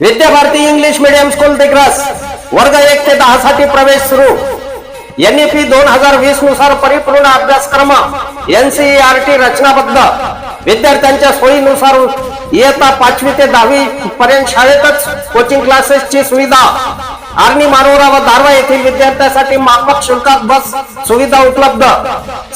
Vidyabharati English medium school Digras वर्ग एक ते दहा साठी प्रवेश सुरू. एनईपी दोन हजार वीसनुसार परिपूर्ण अभ्यासक्रम एनसीईआरटी रचनाबद्ध. विद्यार्थ्यांच्या सोयीनुसार इयत्ता पाचवी ते दहावी पर्यंत शाळेतच कोचिंग क्लासेसची सुविधा. आर्णी मारोरा व दारवा येथील विद्यार्थ्यांसाठी माफक शुल्कात बस सुविधा उपलब्ध.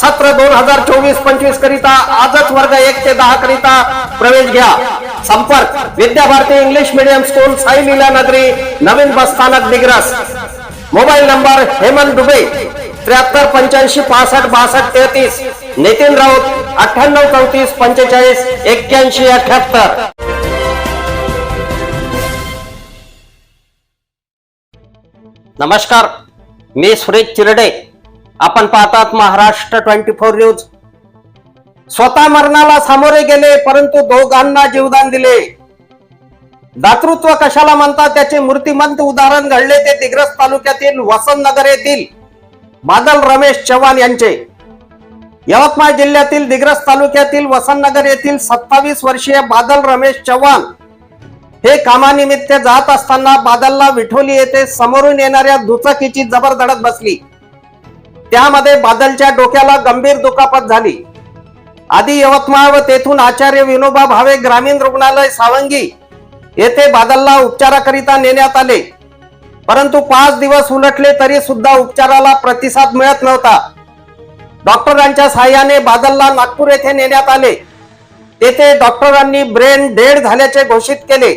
सत्र दोन हजार चोवीस पंचवीस करिता आजच वर्ग एक ते दहा करिता प्रवेश घ्या. संपर्क. Vidyabharati English medium school Sai Leela Nagari नवीन बस स्थानक दिग्रस. मोबाईल नंबर हेमंत दुबे त्र्याहत्तर पंच्याऐंशी पासष्ट बासष्ट तेहतीस. नितीन राऊत अठ्ठ्याण्णव चौतीस पंचेचाळीस एक्क्याऐंशी अठ्याहत्तर. नमस्कार मी सुरेश चिरडे. आपण पाहतात महाराष्ट्र ट्वेंटी फोर न्यूज. स्वतः मरणाला सामोरे गेले परंतु दोघांना जीवदान दिले. दातृत्व कशाला म्हणतात? त्याचे मूर्तिमंत उदाहरण घडले ते दिग्रस तालुक्यातील वसंतनगर येथील बादल रमेश चव्हाण यांचे. यवतमाळ जिल्ह्यातील दिग्रस तालुक्यातील वसंतनगर येथील सत्तावीस वर्षीय बादल रमेश चव्हाण हे कामानिमित्त जात असताना बादलला विठोली येथे समोरून येणाऱ्या दुचाकीची जबर धडक बसली. त्यामध्ये बादलच्या डोक्याला गंभीर दुखापत झाली. आधी यवतमाळ व तेथून आचार्य विनोबा भावे ग्रामीण रुग्णालय सावंगी येथे बादलला उपचाराकरिता नेण्यात आले. परंतु पाच दिवस उलटले तरी सुद्धा उपचाराला प्रतिसाद मिळत नव्हता. डॉक्टरांच्या सहाय्याने बादलला नागपूर येथे नेण्यात आले. तेथे डॉक्टरांनी ब्रेन डेड झाल्याचे घोषित केले.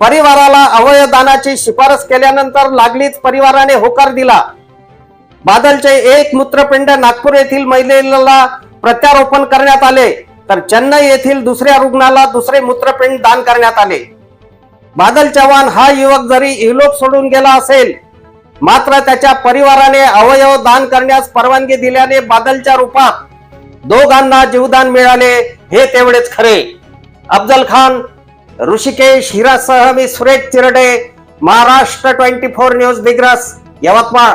परिवाराला अवयवदानाची शिफारस केल्यानंतर लागलीच परिवाराने होकार दिला. बादलचे एक मूत्रपिंड नागपूर येथील महिलेला प्रत्यारोपण करण्यात आले तर चेन्नई येथील दुसऱ्या रुग्णाला दुसरे मूत्रपिंड दान करण्यात आले. बादल चव्हाण हा युवक जरी इहलोक सोडून गेला असेल मात्र त्याच्या परिवाराने अवयव दान करण्यास परवानगी दिल्याने बादलच्या रूपात दोघांना जीवदान मिळाले हे तेवढेच खरे. अफजल खान ऋषिकेश हिरासह मी Suresh Chirde Maharashtra twenty four news Digras Yavatmal.